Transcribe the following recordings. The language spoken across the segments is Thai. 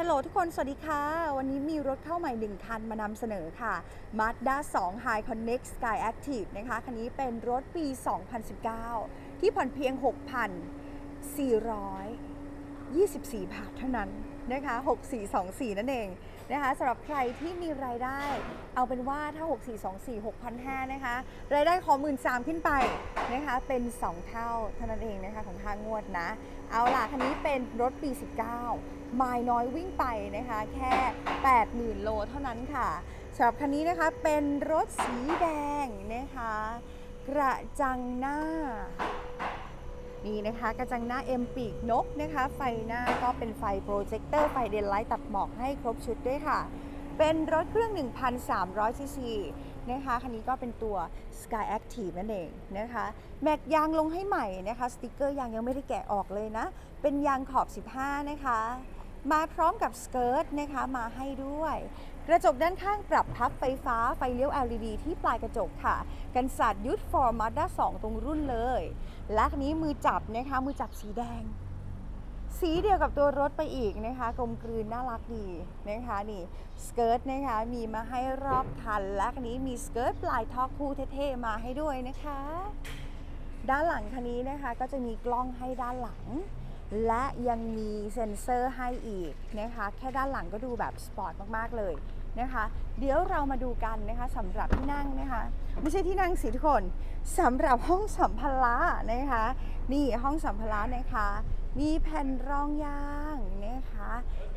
ฮัลโหลทุกคน สวัสดีค่ะ วันนี้มีรถเข้าใหม่ 1 คันมานำเสนอค่ะ Mazda 2 High Connect Sky Active นะคะ คันนี้เป็นรถปี 2019 ที่ผ่อนเพียง 6,424 บาทเท่านั้น นะคะ 6424 นั่นเองนะคะสำหรับใครที่มีรายได้ เอาเป็นว่าถ้า 6424 6,500นะคะ รายได้ขอ13,000ขึ้นไปนะคะ เป็น 2 เท่าเท่านั้นเองนะคะของค่างวดนะ เอาล่ะ คันนี้เป็นรถปี 19ไมล์น้อยวิ่งไปนะคะ แค่ 80,000 โลเท่านั้นค่ะสำหรับคันนี้นะคะเป็นรถสีแดงนะคะ กระจังหน้า นี่นะคะกระจังหน้าเอ็มปีกนกนะคะ ไฟหน้าก็เป็นไฟโปรเจคเตอร์ไฟเดนไลท์ตัดหมอกให้ครบชุดด้วยค่ะ เป็นรถเครื่อง 1,300ซีซีนะคะคันนี้ก็เป็นตัว Sky Active นั่นเองนะคะ แม็กยางลงให้ใหม่นะคะ สติกเกอร์ยางยังไม่ได้แกะออกเลยนะ เป็นยางขอบ 15 นะคะ มาพร้อมกับสเกิร์ตนะคะมาให้ด้วย กระจกด้านข้างปรับพับไฟฟ้าไฟเลี้ยว LED ที่ปลายกระจกค่ะ กันสาดยุทธ for Mazda 2ตรงรุ่นเลย และคันนี้มือจับนะคะ มือจับสีแดง สีเดียวกับตัวรถไปอีกนะคะ กลมกลืนน่ารักดีนะคะนี่สเกิร์ตนะคะมีมาให้รอบคัน และคันนี้มีสเกิร์ตปลายท่อคู่เท่ๆมาให้ด้วยนะคะ ด้านหลังคันนี้นะคะก็จะมีกล้องให้ด้านหลังและยังมีเซ็นเซอร์ให้อีกนะคะ แค่ด้านหลังก็ดูแบบสปอร์ตมาก ๆ เลย นะคะ เดี๋ยวเรามาดูกันนะคะสำหรับที่นั่งนะคะไม่ใช่ที่นั่งสิทุกคนสำหรับห้องสัมภาระนะคะ นี่ห้องสัมภาระนะคะ มีแผ่นรองยางนะคะ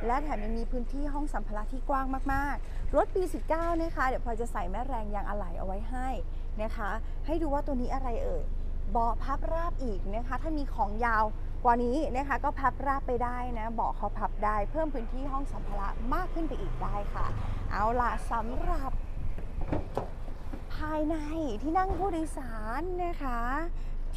และแถมยังมีพื้นที่ห้องสัมภาระที่กว้างมากๆ รถปี 19 นะคะ เดี๋ยวพอจะใส่แม่แรงยางอะไหล่เอาไว้ให้นะคะ ให้ดูว่าตัวนี้อะไรเอ่ยเบาะพับราบอีกนะคะ ถ้ามีของยาว กว่านี้นะคะก็พับราบไปได้นะเบาะเขาพับได้เพิ่มพื้นที่ห้องสัมภาระมากขึ้นไปอีกได้ค่ะ เอาละสำหรับ ภายในที่นั่งผู้โดยสารนะคะ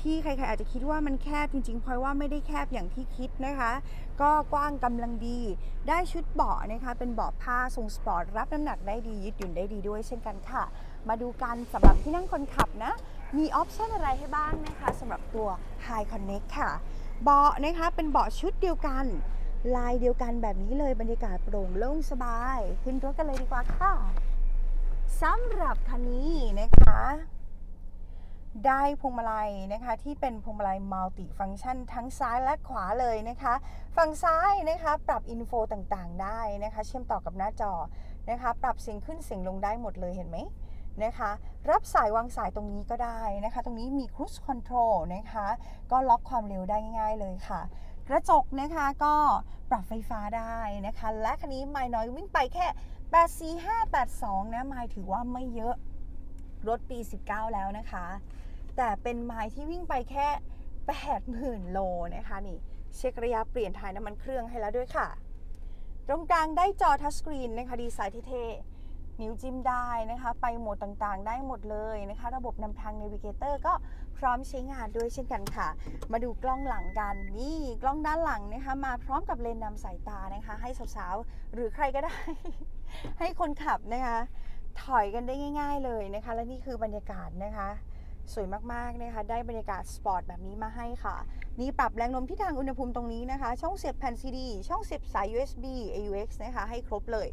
ที่ใครๆอาจจะคิดว่ามันแคบจริงๆพลอยว่าไม่ได้แคบอย่างที่คิดนะคะ ก็กว้างกำลังดี ได้ชุดเบาะนะคะ เป็นเบาะผ้าทรงสปอร์ตรับน้ำหนักได้ดียืดหยุ่นได้ดีด้วยเช่นกันค่ะ มาดูกันสำหรับที่นั่งคนขับนะ มีออปชันอะไรให้บ้างนะคะสำหรับตัว High Connect ค่ะ เบาะนะคะเป็นเบาะชุดเดียวกัน ลายเดียวกันแบบนี้เลยบรรยากาศโปร่งโล่งสบาย ขึ้นรถกันเลยดีกว่าค่ะสำหรับคันนี้นะคะได้พวงมาลัยนะคะที่เป็นพวงมาลัยมัลติฟังก์ชันทั้งซ้ายและขวาเลยนะคะ ฝั่งซ้ายนะคะปรับอินโฟต่างๆ ได้นะคะ เชื่อมต่อกับหน้าจอนะคะ ปรับเสียงขึ้นเสียงลงได้หมดเลยเห็นไหม นะคะ รับสายวางสายตรงนี้ก็ได้นะคะ ตรงนี้มี Cruise Control นะคะ ก็ล็อกความเร็วได้ง่าย ๆ เลยค่ะ กระจกนะคะก็ปรับไฟฟ้าได้นะคะ และคันนี้ไม่น้อยวิ่งไปแค่ 84582 นะไมล์ถือว่าไม่เยอะ รถปี 19 แล้วนะคะ แต่เป็นไมล์ที่วิ่งไปแค่ 80,000 โลนะคะนี่เช็คระยะเปลี่ยนถ่ายน้ำมันเครื่องให้แล้วด้วยค่ะ ตรงกลางได้จอทัชสกรีนนะคะดีไซน์เท่ๆ นิ้วจิ้มได้นะคะ ไปโหมดต่างๆ ได้หมดเลยนะคะ ระบบนำทาง Navigator ก็พร้อมใช้งานด้วยเช่นกันค่ะ มาดูกล้องหลังกันนี่กล้องด้านหลังนะคะ มาพร้อมกับเลนส์นำสายตานะคะ ให้สาวๆหรือใครก็ได้ ให้คนขับนะคะ ถอยกันได้ง่าย ๆเลยนะคะ และนี่คือบรรยากาศนะคะ สวยมากๆนะคะ ได้บรรยากาศสปอร์ตแบบนี้มาให้ค่ะนี่ปรับแรงลมที่ทางอุณหภูมิตรงนี้นะคะ ช่องเสียบแผ่นซีดี ช่องเสียบสาย USB AUX นะคะ ให้ครบเลย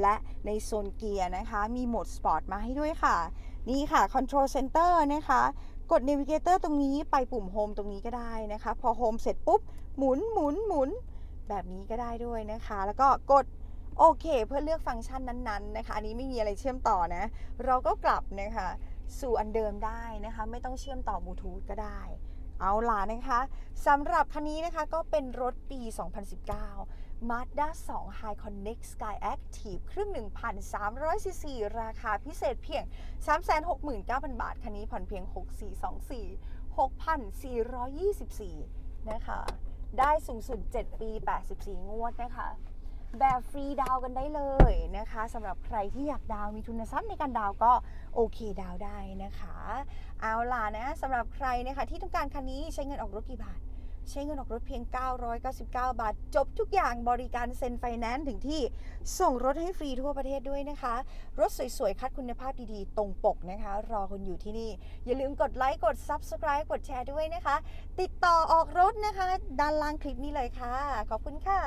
และในโซนเกียร์นะคะ มีโหมดสปอร์ตมาให้ด้วยค่ะ นี่ค่ะ Control Center นะคะ กด Navigator ตรงนี้ไปปุ่ม Home ตรงนี้ก็ได้นะคะ พอ Home เสร็จปุ๊บ หมุนหมุนหมุนแบบนี้ก็ได้ด้วยนะคะ แล้วก็กดโอเค เพื่อเลือกฟังก์ชันนั้นๆนะคะ อันนี้ไม่มีอะไรเชื่อมต่อนะ เราก็กลับนะคะ สู่อันเดิมได้นะคะ ไม่ต้องเชื่อมต่อบลูทูธก็ได้ เอาล่ะนะคะสำหรับคันนี้นะคะก็เป็นรถปี 2019 Mazda 2 High Connect Sky Active เครื่อง 1,300ซีซีราคาพิเศษเพียง 369,000 บาท คันนี้ผ่อนเพียง 6424 6,424 นะคะ ได้สูงสุด 7 ปี 84 งวดนะคะ แบบฟรีดาวกันได้เลยนะคะสำหรับใครที่อยากดาวมีทุนทรัพย์ในการดาวก็โอเคดาวได้นะคะ เอาล่ะนะสำหรับใครนะคะที่ต้องการคันนี้ใช้เงินออกรถกี่บาท ใช้เงินออกรถเพียง 999 บาท จบทุกอย่างบริการเซ็นไฟแนนซ์ถึงที่ส่งรถให้ฟรีทั่วประเทศด้วยนะคะ รถสวยๆ คัดคุณภาพดีๆ ตรงปกนะคะ รอคุณอยู่ที่นี่ อย่าลืมกดไลค์กด Subscribe กดแชร์ด้วยนะคะ ติดต่อออกรถนะคะ ด้านล่างคลิปนี้เลยค่ะ ขอบคุณค่ะ